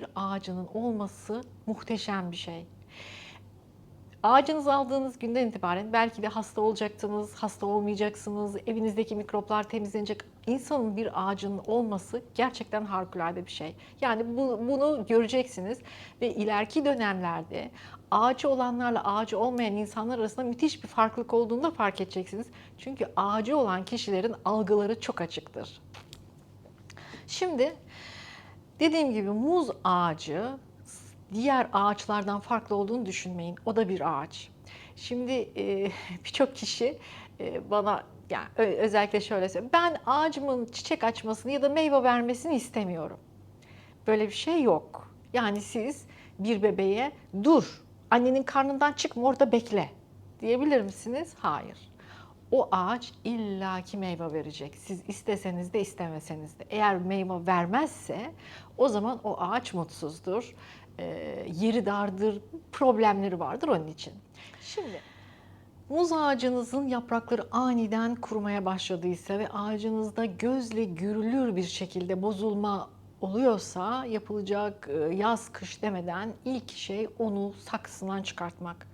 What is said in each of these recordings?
bir ağacının olması muhteşem bir şey. Ağacınızı aldığınız günden itibaren belki de hasta olacaksınız, hasta olmayacaksınız, evinizdeki mikroplar temizlenecek. İnsanın bir ağacının olması gerçekten harikulade bir şey. Yani bu, bunu göreceksiniz ve ileriki dönemlerde ağacı olanlarla ağacı olmayan insanlar arasında müthiş bir farklılık olduğunu da fark edeceksiniz. Çünkü ağacı olan kişilerin algıları çok açıktır. Şimdi dediğim gibi muz ağacı diğer ağaçlardan farklı olduğunu düşünmeyin. O da bir ağaç. Şimdi e, birçok kişi e, bana yani özellikle şöyle söylüyor. Ben ağacımın çiçek açmasını ya da meyve vermesini istemiyorum. Böyle bir şey yok. Yani siz bir bebeğe dur annenin karnından çıkma orada bekle diyebilir misiniz? Hayır. O ağaç illaki meyve verecek. Siz isteseniz de istemeseniz de. Eğer meyve vermezse o zaman o ağaç mutsuzdur. Ee, yeri dardır, problemleri vardır onun için. Şimdi Muz ağacınızın yaprakları aniden kurumaya başladıysa ve ağacınızda gözle görülür bir şekilde bozulma oluyorsa yapılacak e, yaz kış demeden ilk şey onu saksısından çıkartmak.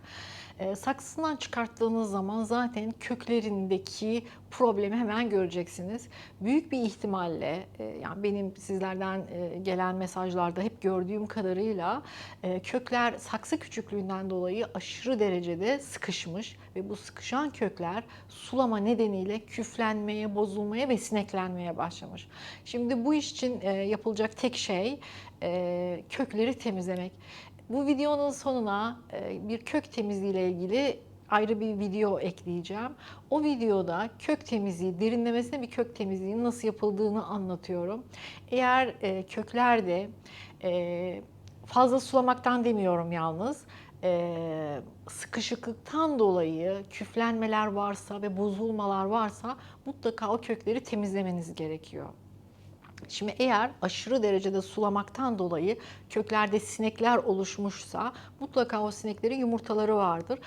E, Saksısından çıkarttığınız zaman zaten köklerindeki problemi hemen göreceksiniz. Büyük bir ihtimalle e, yani benim sizlerden e, gelen mesajlarda hep gördüğüm kadarıyla e, kökler saksı küçüklüğünden dolayı aşırı derecede sıkışmış ve bu sıkışan kökler sulama nedeniyle küflenmeye, bozulmaya ve sineklenmeye başlamış. Şimdi bu iş için e, yapılacak tek şey e, kökleri temizlemek. Bu videonun sonuna e, bir kök temizliği ile ilgili ayrı bir video ekleyeceğim. O videoda kök temizliği, derinlemesine bir kök temizliğinin nasıl yapıldığını anlatıyorum. Eğer e, köklerde e, fazla sulamaktan demiyorum yalnız, e, sıkışıklıktan dolayı küflenmeler varsa ve bozulmalar varsa mutlaka o kökleri temizlemeniz gerekiyor. Şimdi eğer aşırı derecede sulamaktan dolayı köklerde sinekler oluşmuşsa mutlaka o sineklerin yumurtaları vardır.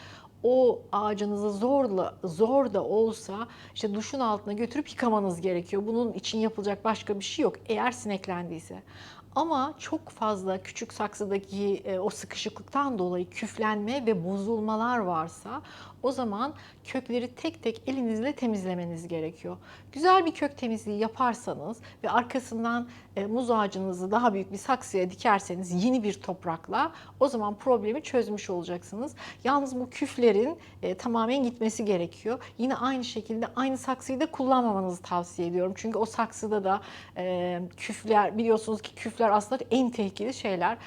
O ağacınızı zorla zor da olsa işte duşun altına götürüp yıkamanız gerekiyor. Bunun için yapılacak başka bir şey yok eğer sineklendiyse. Ama çok fazla küçük saksıdaki e, o sıkışıklıktan dolayı küflenme ve bozulmalar varsa o zaman kökleri tek tek elinizle temizlemeniz gerekiyor. Güzel bir kök temizliği yaparsanız ve arkasından e, muz ağacınızı daha büyük bir saksıya dikerseniz yeni bir toprakla o zaman problemi çözmüş olacaksınız. Yalnız bu küflerin e, tamamen gitmesi gerekiyor. Yine aynı şekilde aynı saksıyı da kullanmamanızı tavsiye ediyorum. Çünkü o saksıda da e, küfler biliyorsunuz ki küfler aslında en tehlikeli şeyler.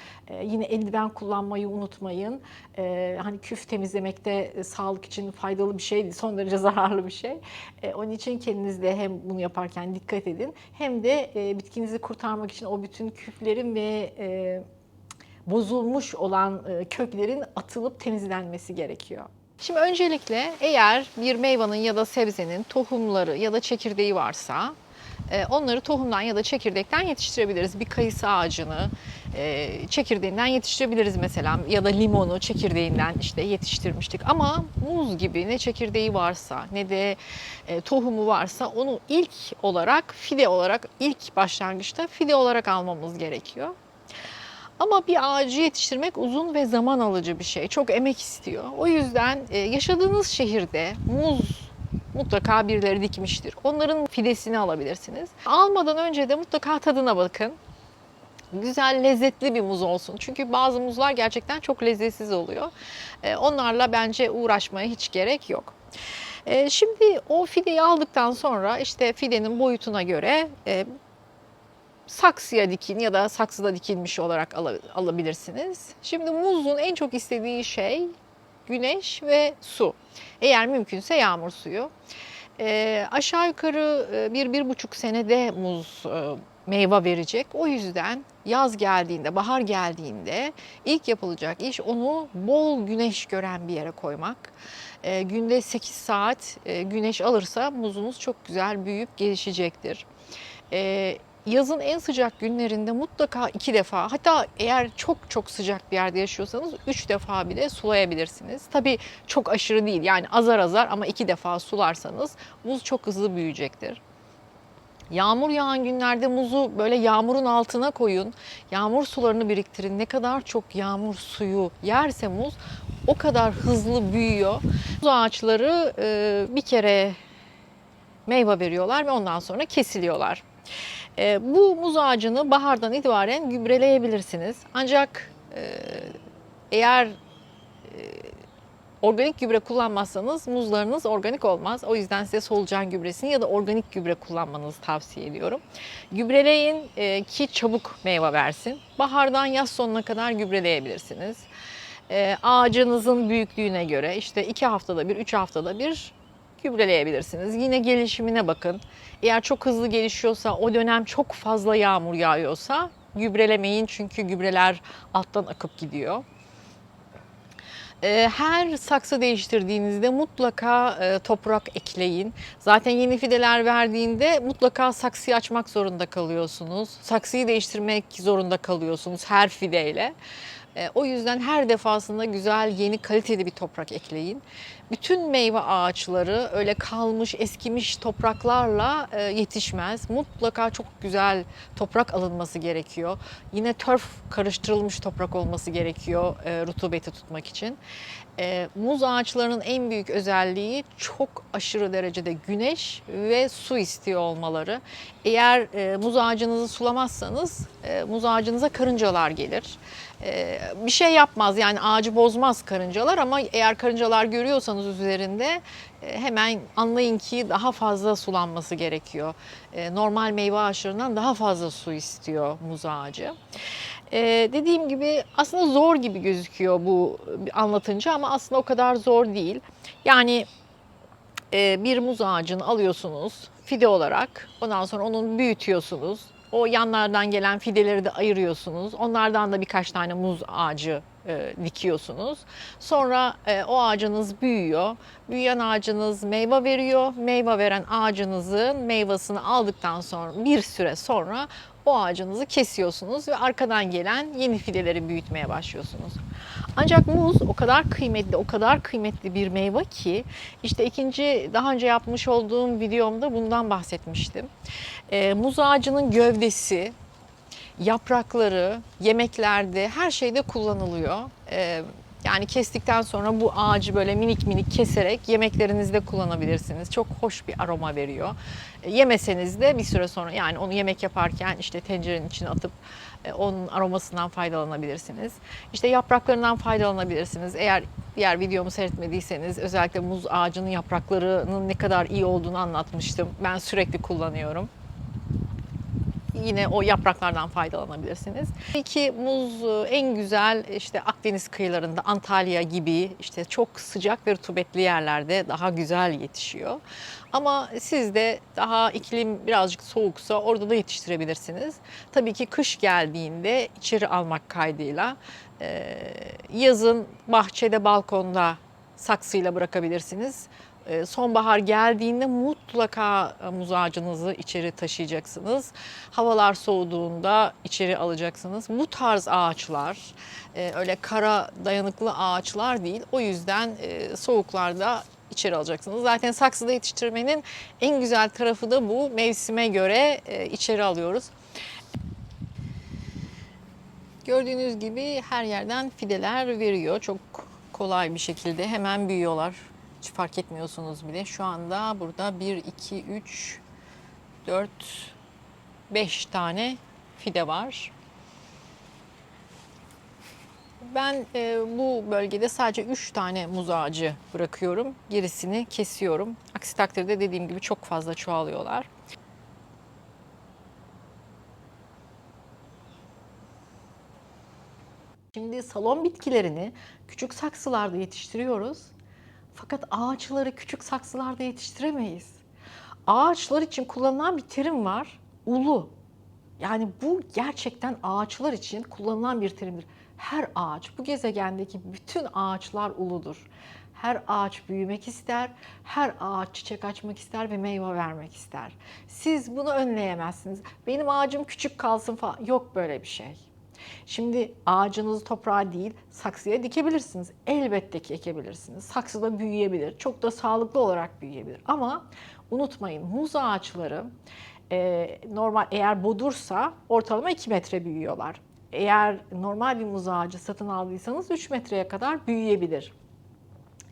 Yine eldiven kullanmayı unutmayın. Hani küf temizlemekte sağlık için faydalı bir şey değil, son derece zararlı bir şey. E, onun için kendiniz de hem bunu yaparken dikkat edin hem de e, bitkinizi kurtarmak için o bütün küflerin ve e, bozulmuş olan köklerin atılıp temizlenmesi gerekiyor. Şimdi öncelikle eğer bir meyvanın ya da sebzenin tohumları ya da çekirdeği varsa onları tohumdan ya da çekirdekten yetiştirebiliriz. Bir kayısı ağacını e, çekirdeğinden yetiştirebiliriz mesela ya da limonu çekirdeğinden işte yetiştirmiştik. Ama muz gibi ne çekirdeği varsa ne de e, tohumu varsa onu ilk olarak fide olarak ilk başlangıçta fide olarak almamız gerekiyor. Ama bir ağacı yetiştirmek uzun ve zaman alıcı bir şey. Çok emek istiyor. O yüzden e, yaşadığınız şehirde muz mutlaka birileri dikmiştir. Onların fidesini alabilirsiniz. Almadan önce de mutlaka tadına bakın. Güzel, lezzetli bir muz olsun. Çünkü bazı muzlar gerçekten çok lezzetsiz oluyor. E, Onlarla bence uğraşmaya hiç gerek yok. E, Şimdi o fideyi aldıktan sonra işte fidenin boyutuna göre e, saksıya dikin ya da saksıda dikilmiş olarak ala- alabilirsiniz. Şimdi muzun en çok istediği şey güneş ve su. Eğer mümkünse yağmur suyu. Ee, aşağı yukarı e, bir, bir buçuk senede muz e, meyve verecek. O yüzden yaz geldiğinde, bahar geldiğinde ilk yapılacak iş onu bol güneş gören bir yere koymak. Ee, günde 8 saat e, güneş alırsa muzunuz çok güzel büyüyüp gelişecektir. Ee, yazın en sıcak günlerinde mutlaka iki defa hatta eğer çok çok sıcak bir yerde yaşıyorsanız üç defa bile sulayabilirsiniz. Tabii çok aşırı değil yani azar azar ama iki defa sularsanız muz çok hızlı büyüyecektir. Yağmur yağan günlerde muzu böyle yağmurun altına koyun. Yağmur sularını biriktirin. Ne kadar çok yağmur suyu yerse muz o kadar hızlı büyüyor. Muz ağaçları e, bir kere meyve veriyorlar ve ondan sonra kesiliyorlar. E, bu muz ağacını bahardan itibaren gübreleyebilirsiniz. Ancak e, eğer e, organik gübre kullanmazsanız muzlarınız organik olmaz. O yüzden size solucan gübresini ya da organik gübre kullanmanızı tavsiye ediyorum. Gübreleyin e, ki çabuk meyve versin. Bahardan yaz sonuna kadar gübreleyebilirsiniz. E, ağacınızın büyüklüğüne göre işte iki haftada bir, üç haftada bir gübreleyebilirsiniz. Yine gelişimine bakın. Eğer çok hızlı gelişiyorsa, o dönem çok fazla yağmur yağıyorsa gübrelemeyin çünkü gübreler alttan akıp gidiyor. Ee, Her saksı değiştirdiğinizde mutlaka e, toprak ekleyin. Zaten yeni fideler verdiğinde mutlaka saksıyı açmak zorunda kalıyorsunuz. Saksıyı değiştirmek zorunda kalıyorsunuz her fideyle. E, O yüzden her defasında güzel, yeni, kaliteli bir toprak ekleyin. Bütün meyve ağaçları öyle kalmış, eskimiş topraklarla e, yetişmez. Mutlaka çok güzel toprak alınması gerekiyor. Yine törf karıştırılmış toprak olması gerekiyor e, rutubeti tutmak için. E, muz ağaçlarının en büyük özelliği çok aşırı derecede güneş ve su istiyor olmaları. Eğer muz ağacınızı sulamazsanız muz ağacınıza karıncalar gelir. E, bir şey yapmaz yani ağacı bozmaz karıncalar ama eğer karıncalar görüyorsanız üzerinde e, hemen anlayın ki daha fazla sulanması gerekiyor. E, normal meyve ağaçlarından daha fazla su istiyor muz ağacı. Ee, dediğim gibi aslında zor gibi gözüküyor bu anlatınca ama aslında o kadar zor değil. Yani e, bir muz ağacını alıyorsunuz fide olarak. Ondan sonra onu büyütüyorsunuz. O yanlardan gelen fideleri de ayırıyorsunuz. Onlardan da birkaç tane muz ağacı e, dikiyorsunuz. Sonra e, o ağacınız büyüyor. Büyüyen ağacınız meyve veriyor. Meyve veren ağacınızın meyvasını aldıktan sonra bir süre sonra o ağacınızı kesiyorsunuz ve arkadan gelen yeni fideleri büyütmeye başlıyorsunuz. Ancak muz o kadar kıymetli, o kadar kıymetli bir meyve ki işte ikinci daha önce yapmış olduğum videomda bundan bahsetmiştim. Ee, muz ağacının gövdesi, yaprakları, yemeklerde her şeyde kullanılıyor. Ee, yani kestikten sonra bu ağacı böyle minik minik keserek yemeklerinizde kullanabilirsiniz. Çok hoş bir aroma veriyor. E, Yemeseniz de bir süre sonra yani onu yemek yaparken işte tencerenin içine atıp e, onun aromasından faydalanabilirsiniz. İşte yapraklarından faydalanabilirsiniz. Eğer diğer videomu seyretmediyseniz özellikle muz ağacının yapraklarının ne kadar iyi olduğunu anlatmıştım. Ben sürekli kullanıyorum yine o yapraklardan faydalanabilirsiniz. Ki muz e, en güzel işte Akdeniz kıyılarında Antalya gibi işte çok sıcak ve rutubetli yerlerde daha güzel yetişiyor. Ama siz de daha iklim birazcık soğuksa orada da yetiştirebilirsiniz. Tabii ki kış geldiğinde içeri almak kaydıyla e, yazın bahçede balkonda saksıyla bırakabilirsiniz. E, Sonbahar geldiğinde mutlaka e, muz ağacınızı içeri taşıyacaksınız. Havalar soğuduğunda içeri alacaksınız. Bu tarz ağaçlar e, öyle kara dayanıklı ağaçlar değil. O yüzden e, soğuklarda içeri alacaksınız. Zaten saksıda yetiştirmenin en güzel tarafı da bu. Mevsime göre içeri alıyoruz. Gördüğünüz gibi her yerden fideler veriyor. Çok kolay bir şekilde hemen büyüyorlar. Hiç fark etmiyorsunuz bile. Şu anda burada 1, 2, 3, 4, 5 tane fide var. Ben e, bu bölgede sadece 3 tane muz ağacı bırakıyorum. Gerisini kesiyorum. Aksi takdirde dediğim gibi çok fazla çoğalıyorlar. Şimdi salon bitkilerini küçük saksılarda yetiştiriyoruz. Fakat ağaçları küçük saksılarda yetiştiremeyiz. Ağaçlar için kullanılan bir terim var. Ulu. Yani bu gerçekten ağaçlar için kullanılan bir terimdir. Her ağaç, bu gezegendeki bütün ağaçlar uludur. Her ağaç büyümek ister, her ağaç çiçek açmak ister ve meyve vermek ister. Siz bunu önleyemezsiniz. Benim ağacım küçük kalsın falan. Yok böyle bir şey. Şimdi ağacınızı toprağa değil saksıya dikebilirsiniz. Elbette ki ekebilirsiniz. Saksıda büyüyebilir. Çok da sağlıklı olarak büyüyebilir. Ama unutmayın muz ağaçları e, normal eğer bodursa ortalama 2 metre büyüyorlar. Eğer normal bir muz ağacı satın aldıysanız 3 metreye kadar büyüyebilir.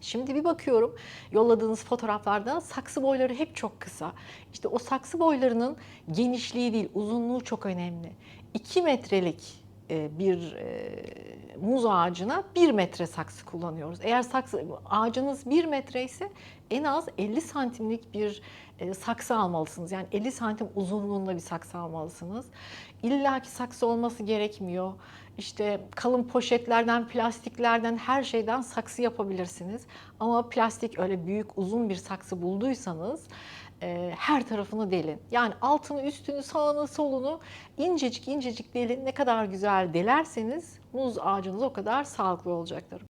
Şimdi bir bakıyorum yolladığınız fotoğraflarda saksı boyları hep çok kısa. İşte o saksı boylarının genişliği değil uzunluğu çok önemli. 2 metrelik bir e, muz ağacına 1 metre saksı kullanıyoruz. Eğer saksı ağacınız 1 metre ise en az 50 santimlik bir e, saksı almalısınız. Yani 50 santim uzunluğunda bir saksı almalısınız. İlla ki saksı olması gerekmiyor. İşte kalın poşetlerden, plastiklerden, her şeyden saksı yapabilirsiniz. Ama plastik öyle büyük, uzun bir saksı bulduysanız e, her tarafını delin. Yani altını, üstünü, sağını, solunu incecik incecik delin. Ne kadar güzel delerseniz muz ağacınız o kadar sağlıklı olacaktır.